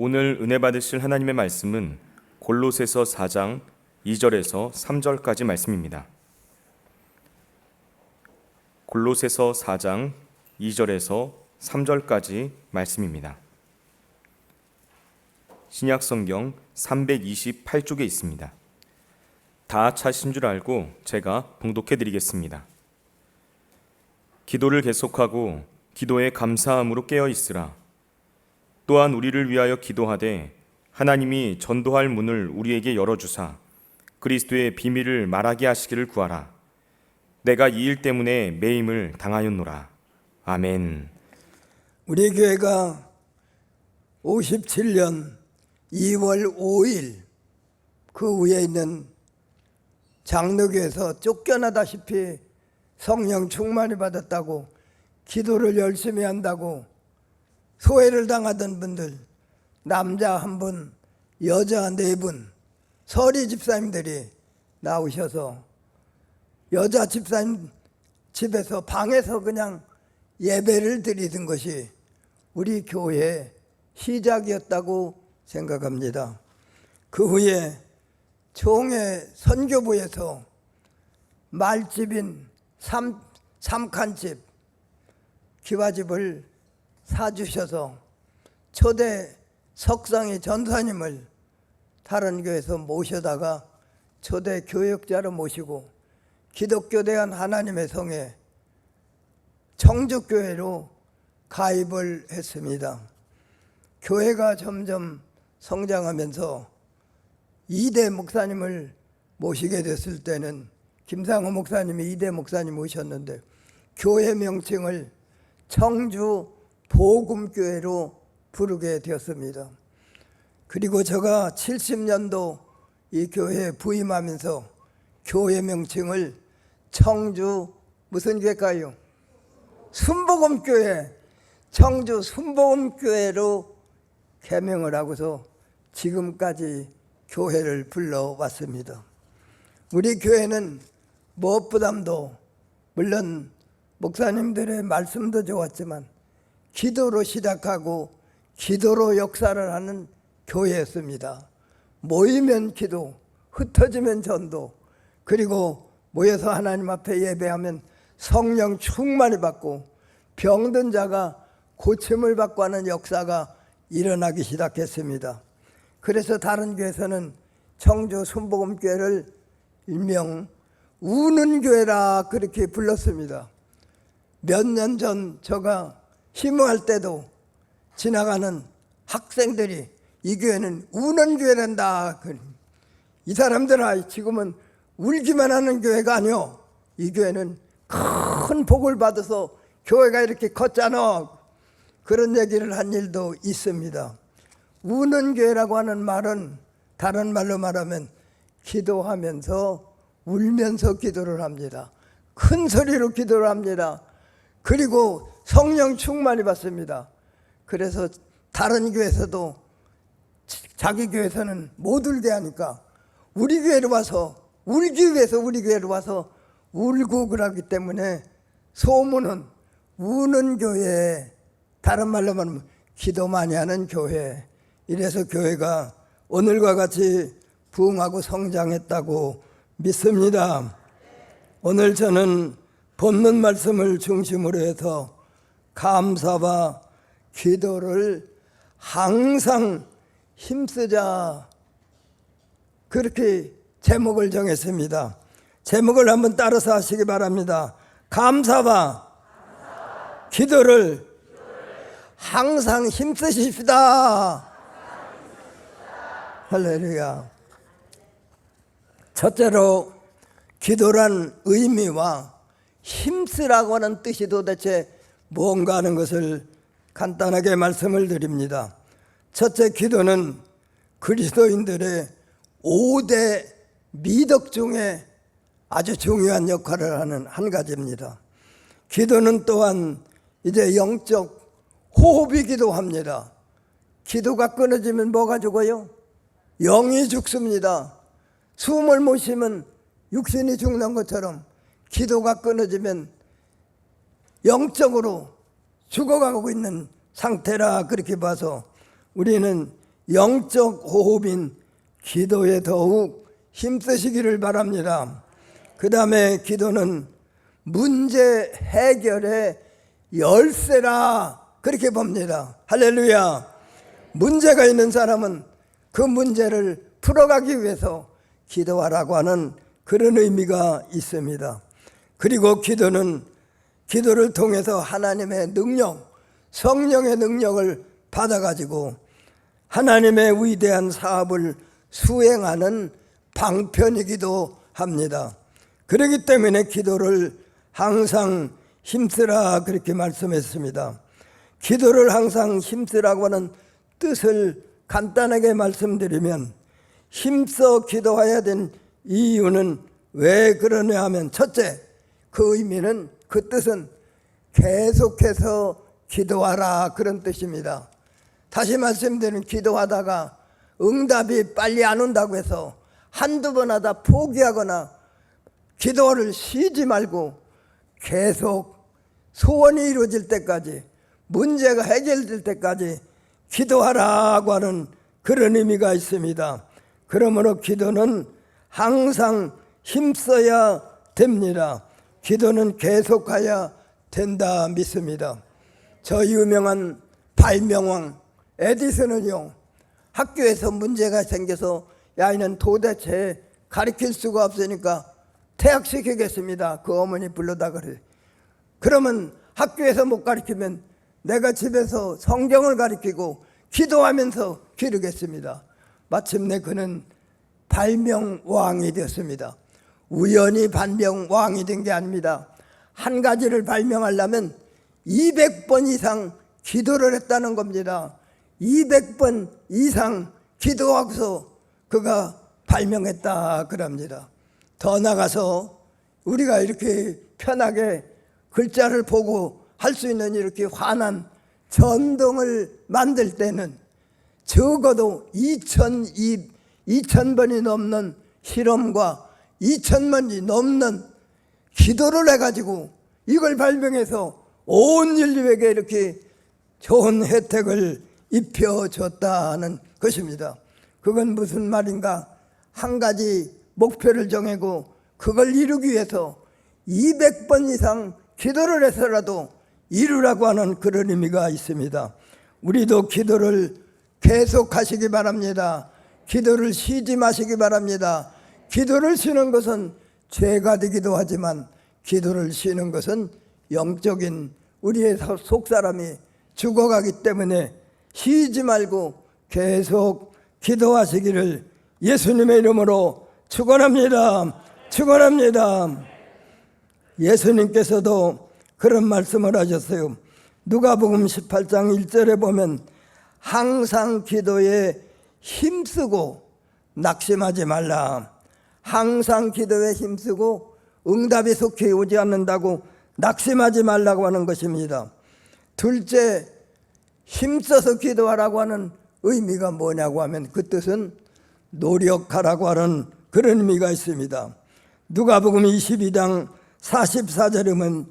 오늘 은혜 받으실 하나님의 말씀은 골로새서 4장 2절에서 3절까지 말씀입니다. 골로새서 4장 2절에서 3절까지 말씀입니다. 신약 성경 328쪽에 있습니다. 다 차신 줄 알고 제가 봉독해 드리겠습니다. 기도를 계속하고 기도에 감사함으로 깨어 있으라. 또한 우리를 위하여 기도하되 하나님이 전도할 문을 우리에게 열어주사 그리스도의 비밀을 말하게 하시기를 구하라. 내가 이 일 때문에 매임을 당하였노라. 아멘. 우리 교회가 57년 2월 5일 그 위에 있는 장로교에서 쫓겨나다시피 성령 충만이 받았다고 기도를 열심히 한다고 소외를 당하던 분들 남자 한 분, 여자 네 분, 서리 집사님들이 나오셔서 여자 집사님 집에서 방에서 그냥 예배를 드리던 것이 우리 교회 시작이었다고 생각합니다. 그 후에 총회 선교부에서 말집인 삼, 삼칸집 기와집을 사주셔서 초대 석상의 전사님을 다른 교회에서 모셔다가 초대 교역자로 모시고 기독교 대한 하나님의 성에 청주교회로 가입을 했습니다. 교회가 점점 성장하면서 이대 목사님을 모시게 됐을 때는 김상호 목사님이 이대 목사님 오셨는데 교회 명칭을 청주 복음교회로 부르게 되었습니다. 그리고 제가 70년도 이 교회에 부임하면서 교회 명칭을 청주 무슨 교회일까요? 순복음교회 청주 순복음교회로 개명을 하고서 지금까지 교회를 불러왔습니다. 우리 교회는 무엇보다도 물론 목사님들의 말씀도 좋았지만 기도로 시작하고 기도로 역사를 하는 교회였습니다. 모이면 기도, 흩어지면 전도, 그리고 모여서 하나님 앞에 예배하면 성령 충만히 받고 병든 자가 고침을 받고 하는 역사가 일어나기 시작했습니다. 그래서 다른 교회에서는 청주 순복음교회를 일명 우는 교회라 그렇게 불렀습니다. 몇 년 전 제가 심호할 때도 지나가는 학생들이 이 교회는 우는 교회란다. 이 사람들아 지금은 울기만 하는 교회가 아니오. 이 교회는 큰 복을 받아서 교회가 이렇게 컸잖아. 그런 얘기를 한 일도 있습니다. 우는 교회라고 하는 말은 다른 말로 말하면 기도하면서 울면서 기도를 합니다. 큰 소리로 기도를 합니다. 그리고 성령 충만히 받습니다. 그래서 다른 교회에서도 자기 교회에서는 못 울게 하니까 우리 교회로 와서 울기 위해서 우리 교회로 와서 울고 그러기 때문에 소문은 우는 교회 다른 말로 말하면 기도 많이 하는 교회 이래서 교회가 오늘과 같이 부흥하고 성장했다고 믿습니다. 오늘 저는 본문 말씀을 중심으로 해서 감사와 기도를 항상 힘쓰자 그렇게 제목을 정했습니다. 제목을 한번 따라서 하시기 바랍니다. 감사와 기도를 항상 힘쓰십시다. 할렐루야. 첫째로 기도란 의미와 힘쓰라고 하는 뜻이 도대체 뭔가 하는 것을 간단하게 말씀을 드립니다. 첫째 기도는 그리스도인들의 5대 미덕 중에 아주 중요한 역할을 하는 한 가지입니다. 기도는 또한 이제 영적 호흡이기도 합니다. 기도가 끊어지면 뭐가 죽어요? 영이 죽습니다. 숨을 못 쉬면 육신이 죽는 것처럼 기도가 끊어지면 영적으로 죽어가고 있는 상태라 그렇게 봐서 우리는 영적 호흡인 기도에 더욱 힘쓰시기를 바랍니다. 그 다음에 기도는 문제 해결의 열쇠라 그렇게 봅니다. 할렐루야. 문제가 있는 사람은 그 문제를 풀어가기 위해서 기도하라고 하는 그런 의미가 있습니다. 그리고 기도는 기도를 통해서 하나님의 능력, 성령의 능력을 받아가지고 하나님의 위대한 사업을 수행하는 방편이기도 합니다. 그렇기 때문에 기도를 항상 힘쓰라 그렇게 말씀했습니다. 기도를 항상 힘쓰라고 하는 뜻을 간단하게 말씀드리면 힘써 기도해야 된 이유는 왜 그러냐 하면 첫째 그 의미는 그 뜻은 계속해서 기도하라 그런 뜻입니다. 다시 말씀드리면 기도하다가 응답이 빨리 안 온다고 해서 한두 번 하다 포기하거나 기도를 쉬지 말고 계속 소원이 이루어질 때까지 문제가 해결될 때까지 기도하라고 하는 그런 의미가 있습니다. 그러므로 기도는 항상 힘써야 됩니다. 기도는 계속해야 된다 믿습니다. 저 유명한 발명왕 에디슨은요 학교에서 문제가 생겨서 야 이는 도대체 가르칠 수가 없으니까 퇴학시키겠습니다. 그 어머니 불러다 그래. 그러면 학교에서 못 가르치면 내가 집에서 성경을 가르치고 기도하면서 기르겠습니다. 마침내 그는 발명왕이 되었습니다. 우연히 발명왕이 된 게 아닙니다. 한 가지를 발명하려면 200번 이상 기도를 했다는 겁니다. 200번 이상 기도하고서 그가 발명했다 그럽니다. 더 나가서 우리가 이렇게 편하게 글자를 보고 할 수 있는 이렇게 환한 전등을 만들 때는 적어도 2천, 2천 번이 넘는 실험과 2천 번이 넘는 기도를 해가지고 이걸 발명해서 온 인류에게 이렇게 좋은 혜택을 입혀줬다는 것입니다. 그건 무슨 말인가? 한 가지 목표를 정하고 그걸 이루기 위해서 200번 이상 기도를 해서라도 이루라고 하는 그런 의미가 있습니다. 우리도 기도를 계속 하시기 바랍니다. 기도를 쉬지 마시기 바랍니다. 기도를 쉬는 것은 죄가 되기도 하지만 기도를 쉬는 것은 영적인 우리의 속 사람이 죽어가기 때문에 쉬지 말고 계속 기도하시기를 예수님의 이름으로 축원합니다. 축원합니다. 예수님께서도 그런 말씀을 하셨어요. 누가복음 18장 1절에 보면 항상 기도에 힘쓰고 낙심하지 말라. 항상 기도에 힘쓰고 응답이 속히 오지 않는다고 낙심하지 말라고 하는 것입니다. 둘째, 힘써서 기도하라고 하는 의미가 뭐냐고 하면 그 뜻은 노력하라고 하는 그런 의미가 있습니다. 누가복음 22장 44절에 보면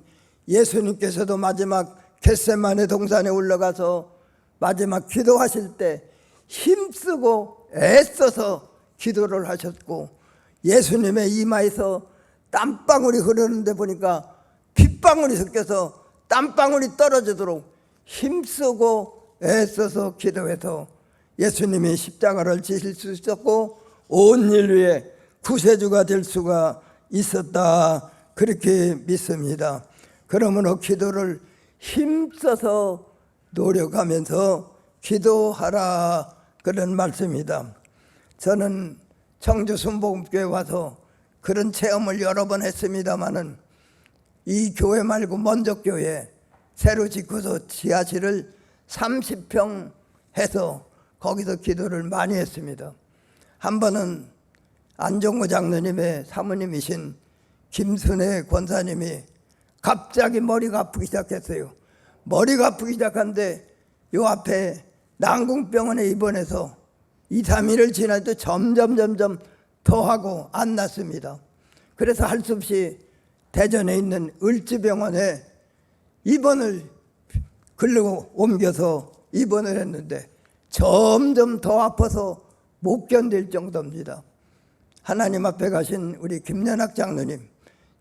예수님께서도 마지막 겟세만의 동산에 올라가서 마지막 기도하실 때 힘쓰고 애써서 기도를 하셨고 예수님의 이마에서 땀방울이 흐르는데 보니까 핏방울이 섞여서 땀방울이 떨어지도록 힘쓰고 애써서 기도해서 예수님이 십자가를 지실 수 있었고 온 인류의 구세주가 될 수가 있었다 그렇게 믿습니다. 그러므로 기도를 힘써서 노력하면서 기도하라 그런 말씀입니다. 저는 청주 순복음교회 와서 그런 체험을 여러 번 했습니다마는 이 교회 말고 먼저 교회 새로 짓고서 지하실을 30평 해서 거기서 기도를 많이 했습니다. 한 번은 안종구 장로님의 사모님이신 김순애 권사님이 갑자기 머리가 아프기 시작했어요. 머리가 아프기 시작한데 요 앞에 난궁병원에 입원해서 2, 3일을 지나도 점점 점점 더하고 안 낫습니다. 그래서 할 수 없이 대전에 있는 을지병원에 입원을 글로 옮겨서 입원을 했는데 점점 더 아파서 못 견딜 정도입니다. 하나님 앞에 가신 우리 김연학 장로님,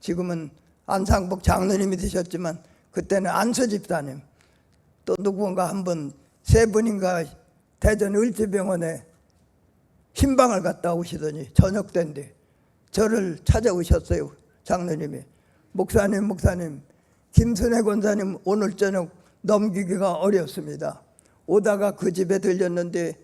지금은 안상복 장로님이 되셨지만 그때는 안수 집사님, 또 누군가 한 분 세 분인가 대전 을지병원에 흰방을 갔다 오시더니 저녁 때인데 저를 찾아오셨어요 장로님이. 목사님 목사님 김순애 권사님 오늘 저녁 넘기기가 어렵습니다. 오다가 그 집에 들렸는데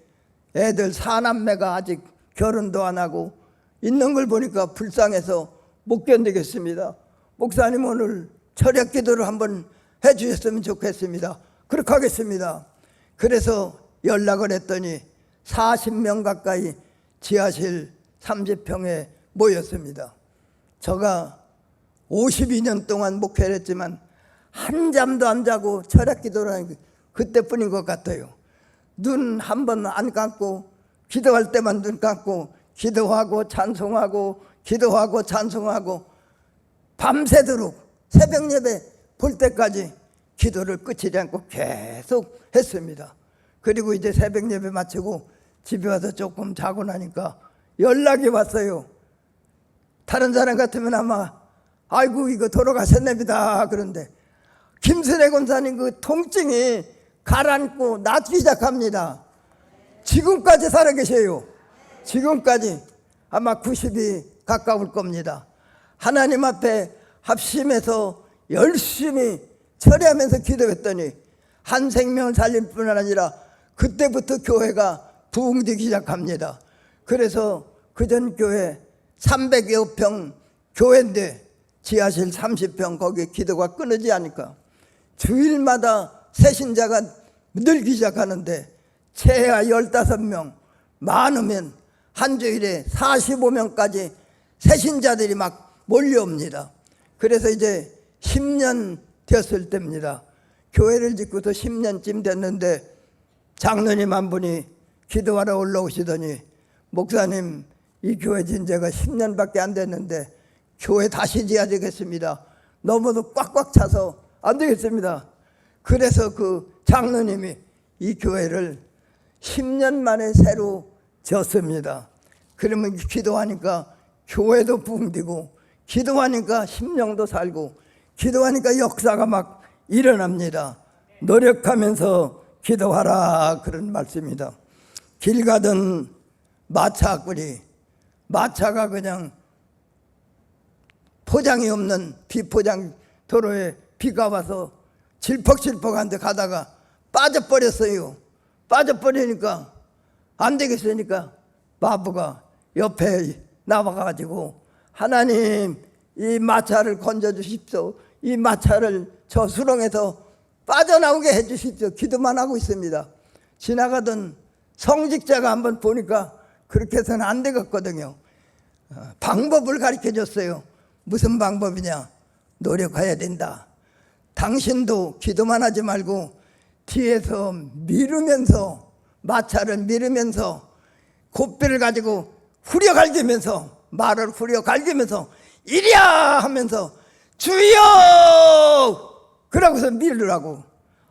애들 사남매가 아직 결혼도 안 하고 있는 걸 보니까 불쌍해서 못 견디겠습니다. 목사님 오늘 철학 기도를 한번 해 주셨으면 좋겠습니다. 그렇게 하겠습니다. 그래서 연락을 했더니 40명 가까이 지하실 30평에 모였습니다. 제가 52년 동안 목회를 했지만 한 잠도 안 자고 철학 게 그때뿐인 것 같아요. 눈 한 번 안 감고 기도할 때만 눈 감고 기도하고 찬송하고 기도하고 찬송하고 밤새도록 새벽 예배 볼 때까지 기도를 끝이지 않고 계속 했습니다. 그리고 이제 새벽 예배 마치고 집에 와서 조금 자고 나니까 연락이 왔어요. 다른 사람 같으면 아마 아이고 이거 돌아가셨답니다. 그런데 김순애 권사님 그 통증이 가라앉고 낫기 시작합니다. 지금까지 살아계세요. 지금까지 아마 90이 가까울 겁니다. 하나님 앞에 합심해서 열심히 철회하면서 기도했더니 한 생명을 살릴 뿐 아니라 그때부터 교회가 부흥되기 시작합니다. 그래서 그 전 교회 300여 평 교회인데 지하실 30평 거기에 기도가 끊이지 않으니까 주일마다 새신자가 늘기 시작하는데 최하 15명 많으면 한 주일에 45명까지 새신자들이 막 몰려옵니다. 그래서 이제 10년 되었을 때입니다. 교회를 짓고서 10년쯤 됐는데 장로님 한 분이 기도하러 올라오시더니 목사님 이 교회 진 지가 10년밖에 안 됐는데 교회 다시 지어야 되겠습니다. 너무도 꽉꽉 차서 안 되겠습니다. 그래서 그 장로님이 이 교회를 10년 만에 새로 지었습니다. 그러면 기도하니까 교회도 부흥되고 기도하니까 심령도 살고 기도하니까 역사가 막 일어납니다. 노력하면서 기도하라 그런 말씀입니다. 길 가던 마차 꿀이 마차가 그냥 포장이 없는 비포장 도로에 비가 와서 질퍽질퍽한데 가다가 빠져버렸어요. 빠져버리니까 안 되겠으니까 바보가 옆에 나와가지고 하나님 이 마차를 건져 주십시오. 이 마차를 저 수렁에서 빠져나오게 해 주십시오. 기도만 하고 있습니다. 지나가던 성직자가 한번 보니까 그렇게 해서는 안 되겠거든요. 어, 방법을 가르쳐 줬어요. 무슨 방법이냐? 노력해야 된다. 당신도 기도만 하지 말고 뒤에서 미루면서 마차를 미루면서 곱비를 가지고 후려갈기면서 말을 후려갈기면서 이리야 하면서 주여 그러고서 밀으라고.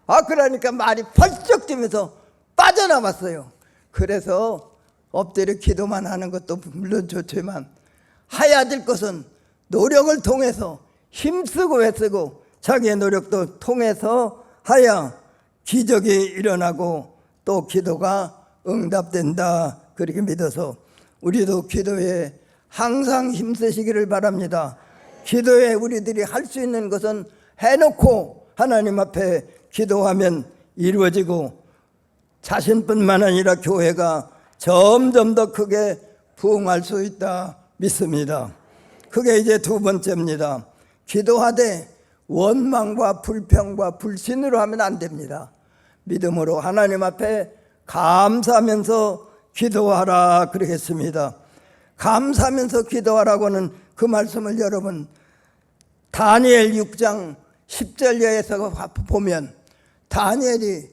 아 그러니까 말이 펄쩍 뛰면서 빠져나왔어요. 그래서 엎드려 기도만 하는 것도 물론 좋지만 해야 될 것은 노력을 통해서 힘쓰고 애쓰고 자기의 노력도 통해서 하야 기적이 일어나고 또 기도가 응답된다. 그렇게 믿어서 우리도 기도에 항상 힘쓰시기를 바랍니다. 기도에 우리들이 할 수 있는 것은 해놓고 하나님 앞에 기도하면 이루어지고 자신뿐만 아니라 교회가 점점 더 크게 부흥할 수 있다 믿습니다. 그게 이제 두 번째입니다. 기도하되 원망과 불평과 불신으로 하면 안 됩니다. 믿음으로 하나님 앞에 감사하면서 기도하라 그러겠습니다. 감사하면서 기도하라고는 그 말씀을 여러분 다니엘 6장 10절에서 보면 다니엘이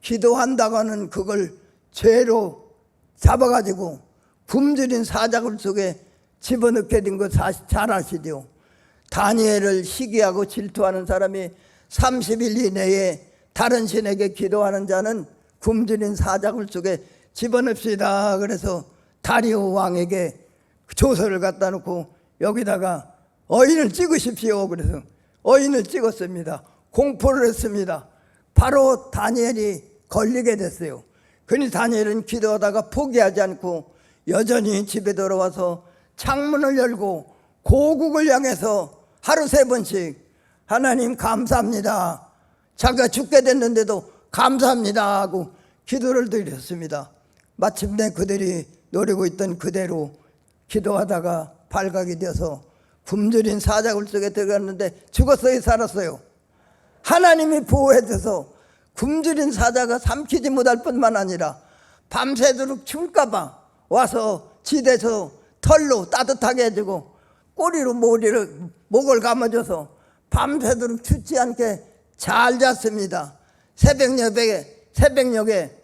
기도한다고는 그걸 죄로 잡아가지고 굶주린 사자굴 속에 집어넣게 된 거 잘 아시죠? 다니엘을 시기하고 질투하는 사람이 30일 이내에 다른 신에게 기도하는 자는 굶주린 사자굴 속에 집어넣읍시다. 그래서 다리오 왕에게 조서를 갖다 놓고 여기다가 어인을 찍으십시오. 그래서 어인을 찍었습니다. 공포를 했습니다. 바로 다니엘이 걸리게 됐어요. 그니 다니엘은 기도하다가 포기하지 않고 여전히 집에 돌아와서 창문을 열고 고국을 향해서 하루 세 번씩 하나님 감사합니다. 자기가 죽게 됐는데도 감사합니다 하고 기도를 드렸습니다. 마침내 그들이 노리고 있던 그대로 기도하다가 발각이 되어서 굶주린 사자굴 속에 들어갔는데 죽었어요 살았어요. 하나님이 보호해 줘서 굶주린 사자가 삼키지 못할 뿐만 아니라 밤새도록 죽을까봐 와서 지대서 털로 따뜻하게 해주고 꼬리로 머리를 목을 감아줘서 밤새도록 춥지 않게 잘 잤습니다. 새벽녘에 새벽녘에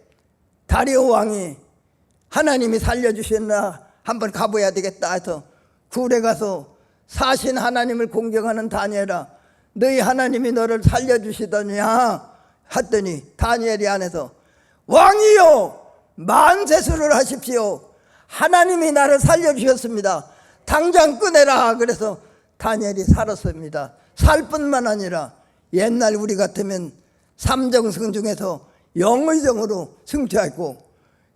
다리오 왕이 하나님이 살려주셨나 한번 가봐야 되겠다 해서 굴에 가서 사신 하나님을 공경하는 다니엘아 너희 하나님이 너를 살려주시더냐? 했더니 다니엘이 안에서 왕이요 만세수를 하십시오. 하나님이 나를 살려주셨습니다. 당장 꺼내라. 그래서 다니엘이 살았습니다. 살 뿐만 아니라 옛날 우리 같으면 삼정승 중에서 영의정으로 승천했고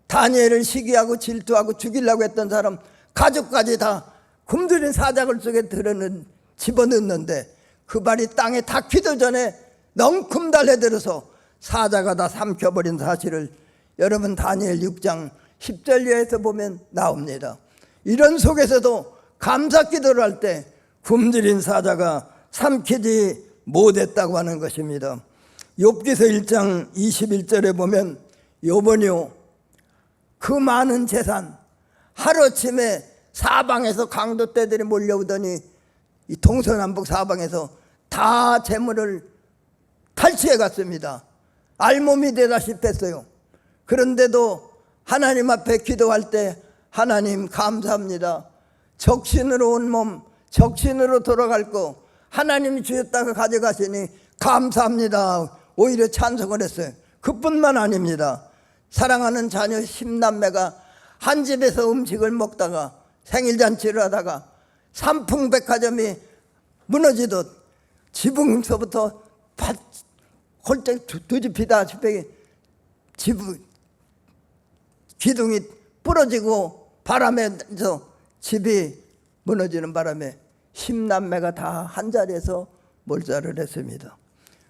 다니엘을 시기하고 질투하고 죽이려고 했던 사람 가족까지 다 굶주린 사자굴 속에 들어는 집어넣는데 그 발이 땅에 닿기도 전에 넝큼 달려들어서 사자가 다 삼켜버린 사실을 여러분 다니엘 6장 10절에서 보면 나옵니다. 이런 속에서도 감사 기도를 할 때 굶주린 사자가 삼키지 못했다고 하는 것입니다. 욥기서 1장 21절에 보면 요번이요 그 많은 재산 하루아침에 사방에서 강도 떼들이 몰려오더니 이 동서남북 사방에서 다 재물을 탈취해 갔습니다. 알몸이 되다시피 했어요. 그런데도 하나님 앞에 기도할 때 하나님 감사합니다. 적신으로 온 몸, 적신으로 돌아갈 거 하나님이 주셨다가 가져가시니 감사합니다. 오히려 찬성을 했어요. 그뿐만 아닙니다. 사랑하는 자녀 십남매가 한 집에서 음식을 먹다가 생일잔치를 하다가 삼풍백화점이 무너지듯 지붕서부터 밭 홀짝 뒤집히다시피 지붕 기둥이 부러지고 바람에서 집이 무너지는 바람에 십남매가 다 한 자리에서 몰살을 했습니다.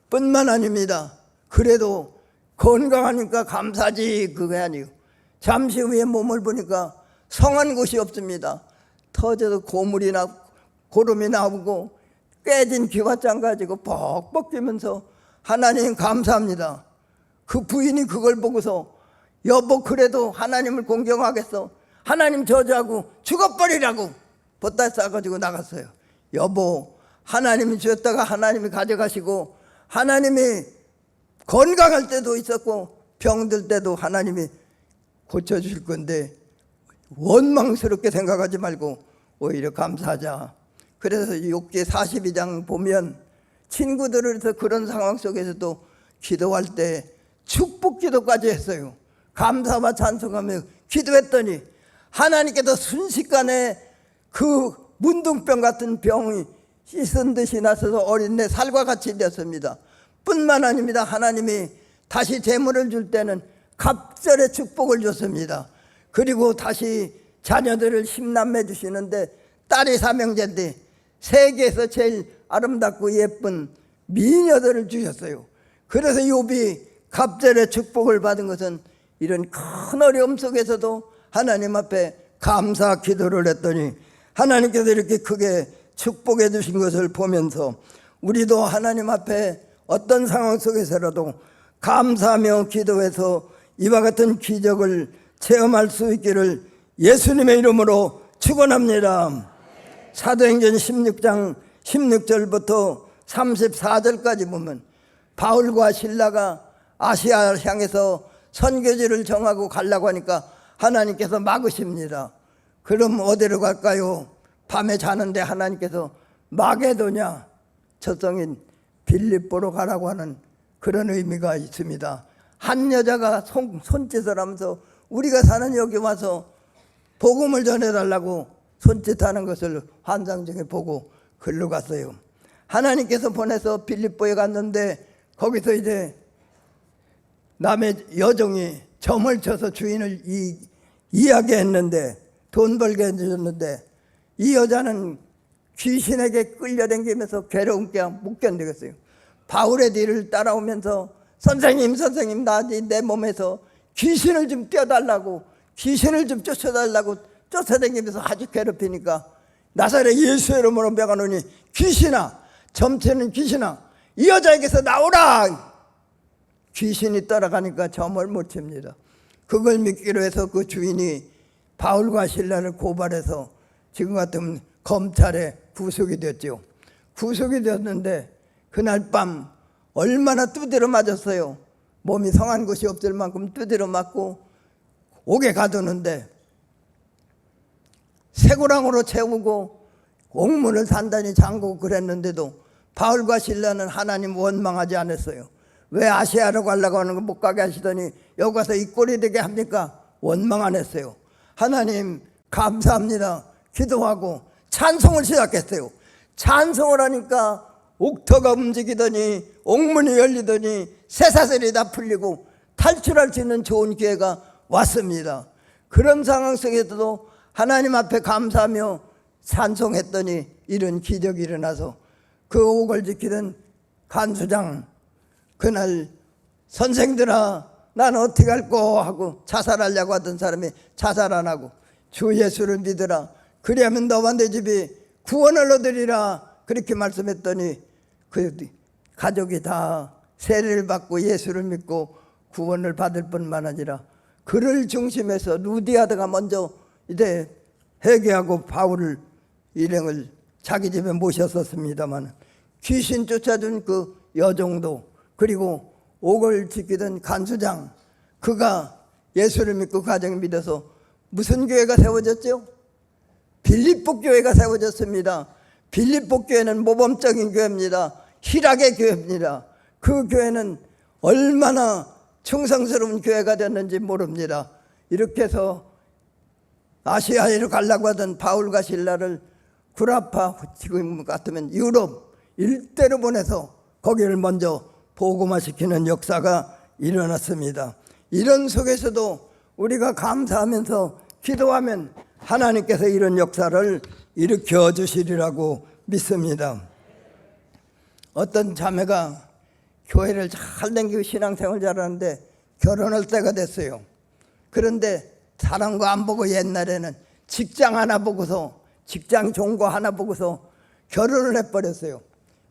뿐만 아닙니다. 그래도 건강하니까 감사지 그게 아니고 잠시 후에 몸을 보니까 성한 곳이 없습니다. 터져서 고물이 나 고름이 나오고 깨진 기와장 가지고 벅벅 뛰면서 하나님 감사합니다. 그 부인이 그걸 보고서 여보 그래도 하나님을 공경하겠어. 하나님 저주하고 죽어버리라고 보따 싸가지고 나갔어요. 여보 하나님이 주었다가 하나님이 가져가시고 하나님이 건강할 때도 있었고 병들 때도 하나님이 고쳐주실 건데 원망스럽게 생각하지 말고 오히려 감사하자. 그래서 욕기 42장 보면 친구들을 해서 그런 상황 속에서도 기도할 때 축복 기도까지 했어요. 감사와 찬송하며 기도했더니 하나님께서 순식간에 그 문둥병 같은 병이 씻은 듯이 나서서 어린애 살과 같이 되었습니다. 뿐만 아닙니다. 하나님이 다시 재물을 줄 때는 갑절의 축복을 줬습니다. 그리고 다시 자녀들을 심남해 주시는데 딸이 삼형제인데 세계에서 제일 아름답고 예쁜 미녀들을 주셨어요. 그래서 욥이 갑절의 축복을 받은 것은 이런 큰 어려움 속에서도 하나님 앞에 감사 기도를 했더니 하나님께서 이렇게 크게 축복해 주신 것을 보면서 우리도 하나님 앞에 어떤 상황 속에서라도 감사하며 기도해서 이와 같은 기적을 체험할 수 있기를 예수님의 이름으로 축원합니다. 사도행전 16장 16절부터 34절까지 보면 바울과 신라가 아시아 향해서 선교지를 정하고 가려고 하니까 하나님께서 막으십니다. 그럼 어디로 갈까요? 밤에 자는데 하나님께서 마게도냐 저성인 빌립보로 가라고 하는 그런 의미가 있습니다. 한 여자가 손, 손짓을 하면서 우리가 사는 여기 와서 복음을 전해달라고 손짓하는 것을 환상 중에 보고 글로 갔어요. 하나님께서 보내서 빌립보에 갔는데 거기서 이제 남의 여종이 점을 쳐서 주인을 이, 이야기했는데 돈 벌게 해주셨는데 이 여자는 귀신에게 끌려다니면서 괴로운 게못 견디겠어요. 바울의 뒤를 따라오면서 선생님 선생님 나 내 몸에서 귀신을 좀 떼어달라고 귀신을 좀 쫓아달라고 쫓아다니면서 아주 괴롭히니까 나사렛 예수 이름으로 명하노니 귀신아 점치는 귀신아 이 여자에게서 나오라 귀신이 따라가니까 점을 못 칩니다. 그걸 믿기로 해서 그 주인이 바울과 신라를 고발해서 지금 같으면 검찰에 구속이 됐죠. 구속이 됐는데 그날 밤 얼마나 두드려 맞았어요. 몸이 성한 곳이 없을 만큼 두드려 맞고 옥에 가두는데 쇠고랑으로 채우고 옥문을 단단히 잠그고 그랬는데도 바울과 신라는 하나님 원망하지 않았어요. 왜 아시아로 가려고 하는 거 못 가게 하시더니 여기 가서 이 꼴이 되게 합니까? 원망 안 했어요. 하나님 감사합니다. 기도하고 찬송을 시작했어요. 찬송을 하니까 옥터가 움직이더니 옥문이 열리더니 새 사슬이 다 풀리고 탈출할 수 있는 좋은 기회가 왔습니다. 그런 상황 속에서도 하나님 앞에 감사하며 찬송했더니 이런 기적이 일어나서 그 옥을 지키던 간수장 그날 선생들아 나는 어떻게 할꼬 하고 자살하려고 하던 사람이 자살 안 하고 주 예수를 믿으라. 그리하면 너와 내 집이 구원을 얻으리라 그렇게 말씀했더니 그 가족이 다 세례를 받고 예수를 믿고 구원을 받을 뿐만 아니라 그를 중심해서 루디아드가 먼저 이제 회개하고 바울을 일행을 자기 집에 모셨었습니다만 귀신 쫓아준 그 여종도 그리고 옥을 지키던 간수장 그가 예수를 믿고 가정을 믿어서 무슨 교회가 세워졌죠? 빌립보 교회가 세워졌습니다. 빌립보 교회는 모범적인 교회입니다. 희락의 교회입니다. 그 교회는 얼마나 충성스러운 교회가 됐는지 모릅니다. 이렇게 해서 아시아로 가려고 하던 바울과 신라를 구라파 지금 같으면 유럽 일대로 보내서 거기를 먼저 보고마시키는 역사가 일어났습니다. 이런 속에서도 우리가 감사하면서 기도하면 하나님께서 이런 역사를 일으켜 주시리라고 믿습니다. 어떤 자매가 교회를 잘 다니고 신앙생활 잘하는데 결혼할 때가 됐어요. 그런데 거안 보고 옛날에는 직장 하나 보고서 직장 거 하나 보고서 결혼을 해버렸어요.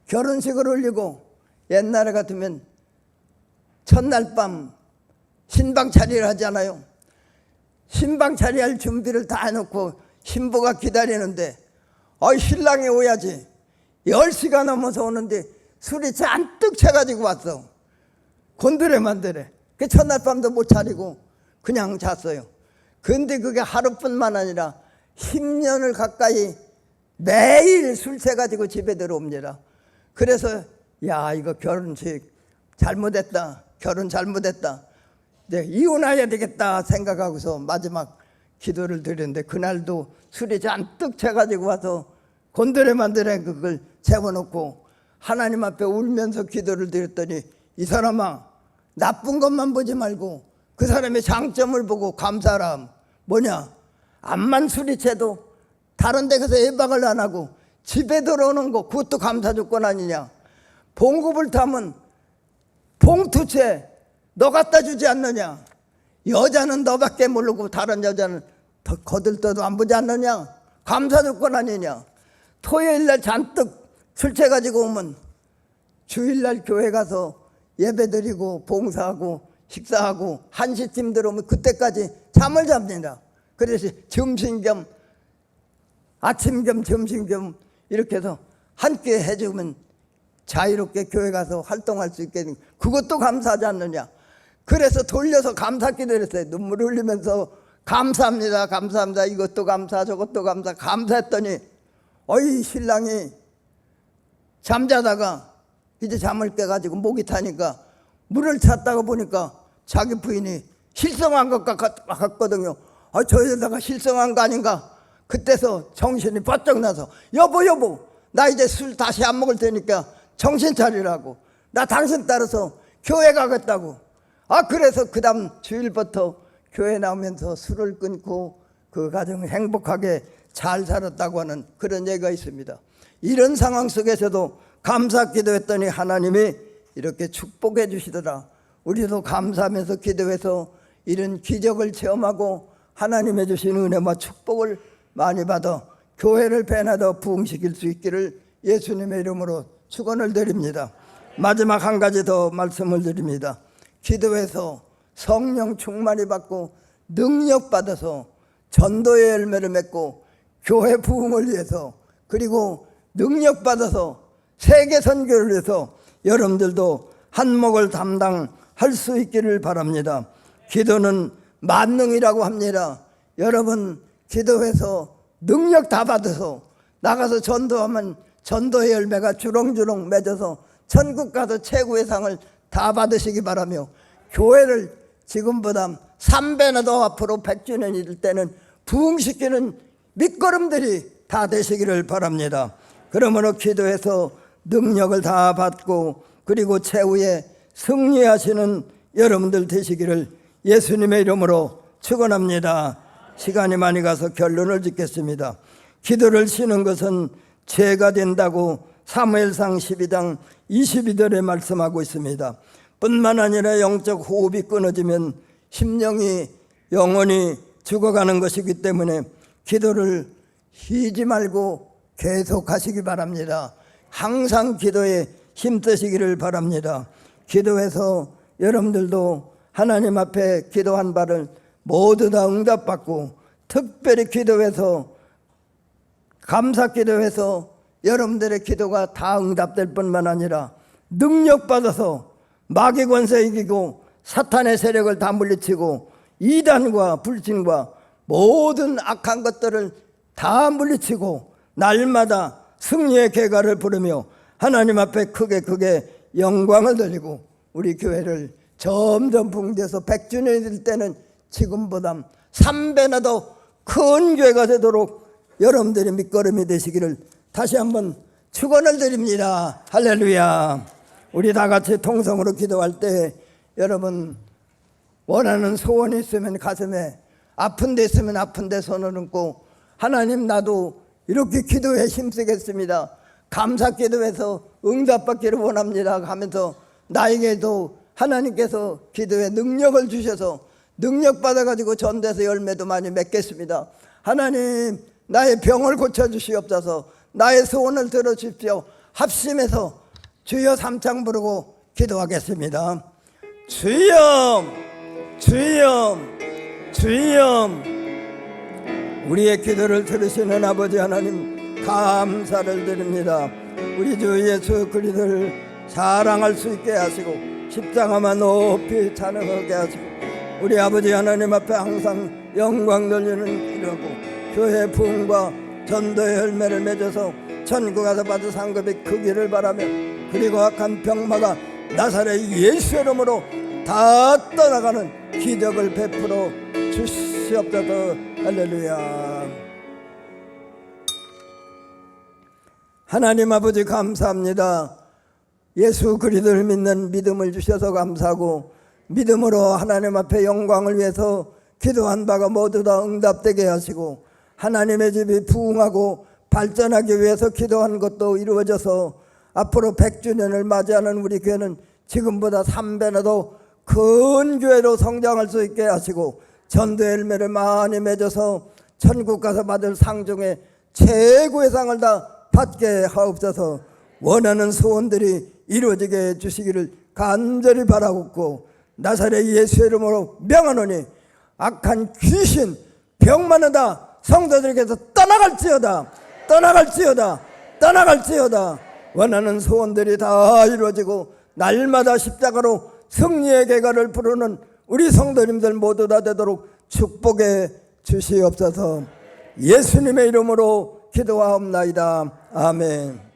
결혼식을 올리고 옛날에 같으면 첫날 밤 신방 차리를 하잖아요. 신방 차리할 준비를 다 해놓고 신부가 기다리는데 어 신랑이 오야지. 10시가 넘어서 오는데 술이 잔뜩 채가지고 왔어. 곤드레 만 드레. 그 첫날 밤도 못 차리고 그냥 잤어요. 근데 그게 하루뿐만 아니라 10년을 가까이 매일 술 채가지고 집에 들어옵니다. 그래서 야 이거 결혼식 잘못했다. 결혼 잘못했다 네, 이혼해야 되겠다 생각하고서 마지막 기도를 드렸는데 그날도 술이 잔뜩 채가지고 와서 곤드레 만드레 그걸 세워놓고 하나님 앞에 울면서 기도를 드렸더니 이 사람아 나쁜 것만 보지 말고 그 사람의 장점을 보고 감사람 뭐냐? 암만 술이 채도 다른 데 가서 예방을 안 하고 집에 들어오는 거 그것도 감사 조건 아니냐? 봉급을 타면 봉투채 너 갖다 주지 않느냐? 여자는 너밖에 모르고 다른 여자는 더 거들떠도 안 보지 않느냐? 감사 조건 아니냐? 토요일 날 잔뜩 술 채가지고 오면 주일 날 교회 가서 예배 드리고 봉사하고 식사하고 한시쯤 들어오면 그때까지 잠을 잡니다. 그래서 점심 겸 아침 겸 점심 겸 이렇게 해서 함께 해주면 자유롭게 교회 가서 활동할 수 있게 된 그것도 감사하지 않느냐 그래서 돌려서 감사 기도를 했어요 눈물 흘리면서 감사합니다 감사합니다 이것도 감사 저것도 감사 감사했더니 어이 신랑이 잠자다가 이제 잠을 깨가지고 목이 타니까 물을 찾다가 보니까 자기 부인이 실성한 것 같- 같거든요. 아, 저 여자가 실성한 거 아닌가? 그때서 정신이 바짝 나서 여보 여보 나 이제 술 다시 안 먹을 테니까 정신 차리라고 나 당신 따라서 교회 가겠다고 아 그래서 그 다음 주일부터 교회 나오면서 술을 끊고 그 가정 행복하게 잘 살았다고 하는 그런 얘기가 있습니다 이런 상황 속에서도 감사 기도했더니 하나님이 이렇게 축복해 주시더라 우리도 감사하면서 기도해서 이런 기적을 체험하고 하나님의 주신 은혜와 축복을 많이 받아 교회를 배나더 부흥시킬 수 있기를 예수님의 이름으로 축원을 드립니다. 마지막 한 가지 더 말씀을 드립니다. 기도해서 성령 충만이 받고 능력 받아서 전도의 열매를 맺고 교회 부흥을 위해서 그리고 능력 받아서 세계 선교를 위해서 여러분들도 한몫을 담당할 수 있기를 바랍니다. 기도는 만능이라고 합니다. 여러분 기도해서 능력 다 받아서 나가서 전도하면 전도의 열매가 주렁주렁 맺어서 천국 가서 최고의 상을 다 받으시기 바라며 교회를 지금보다 3배나 더 앞으로 100주년이 될 때는 부흥시키는 밑거름들이 다 되시기를 바랍니다. 그러므로 기도해서 능력을 다 받고 그리고 최후에 승리하시는 여러분들 되시기를 예수님의 이름으로 축원합니다. 시간이 많이 가서 결론을 짓겠습니다. 기도를 쉬는 것은 죄가 된다고 사무엘상 12장 22절에 말씀하고 있습니다. 뿐만 아니라 영적 호흡이 끊어지면 심령이 영원히 죽어가는 것이기 때문에 기도를 쉬지 말고 계속 하시기 바랍니다. 항상 기도에 힘쓰시기를 바랍니다. 기도해서 여러분들도 하나님 앞에 기도한 바를 모두 다 응답받고 특별히 기도해서 감사 기도해서 여러분들의 기도가 다 응답될 뿐만 아니라 능력 받아서 마귀 권세 이기고 사탄의 세력을 다 물리치고 이단과 불신과 모든 악한 것들을 다 물리치고 날마다 승리의 개가를 부르며 하나님 앞에 크게 크게 영광을 돌리고 우리 교회를 점점 붕대서 100주년이 될 때는 지금보다 3배나 더 큰 교회가 되도록 여러분들의 밑거름이 되시기를 다시 한번 축원을 드립니다. 할렐루야. 우리 다 같이 통성으로 기도할 때 여러분 원하는 소원이 있으면 가슴에 아픈 데 있으면 아픈 데 손을 얹고 하나님 나도 이렇게 기도에 힘쓰겠습니다. 감사 기도해서 응답받기를 원합니다 하면서 나에게도 하나님께서 기도에 능력을 주셔서 능력 받아가지고 전대에서 열매도 많이 맺겠습니다. 하나님 나의 병을 고쳐주시옵소서 나의 소원을 들어주십시오. 합심해서 주여 삼창 부르고 기도하겠습니다. 주여 주여 주여 우리의 기도를 들으시는 아버지 하나님 감사를 드립니다. 우리 주 예수 그리스도를 사랑할 수 있게 하시고 십자가만 높이 찬양하게 하시고 우리 아버지 하나님 앞에 항상 영광 돌리는 일하고 교회 부흥과 전도의 열매를 맺어서 천국 가서 받은 상급이 크기를 바라며 그리고 악한 병마다 나사렛 예수 이름으로 다 떠나가는 기적을 베풀어 주시옵소서. 할렐루야. 하나님 아버지 감사합니다. 예수 그리스도를 믿는 믿음을 주셔서 감사하고 믿음으로 하나님 앞에 영광을 위해서 기도한 바가 모두 다 응답되게 하시고 하나님의 집이 부흥하고 발전하기 위해서 기도한 것도 이루어져서 앞으로 100주년을 맞이하는 우리 교회는 지금보다 3배나 더 큰 교회로 성장할 수 있게 하시고 전도 열매를 많이 맺어서 천국 가서 받을 상 중에 최고의 상을 다 받게 하옵소서. 원하는 소원들이 이루어지게 해 주시기를 간절히 바라옵고 나사렛 예수 이름으로 명하노니 악한 귀신 병만은 다 성도들에게서 떠나갈지어다 떠나갈지어다 떠나갈지어다. 원하는 소원들이 다 이루어지고 날마다 십자가로 승리의 개가를 부르는 우리 성도님들 모두 다 되도록 축복해 주시옵소서. 예수님의 이름으로 기도하옵나이다. 아멘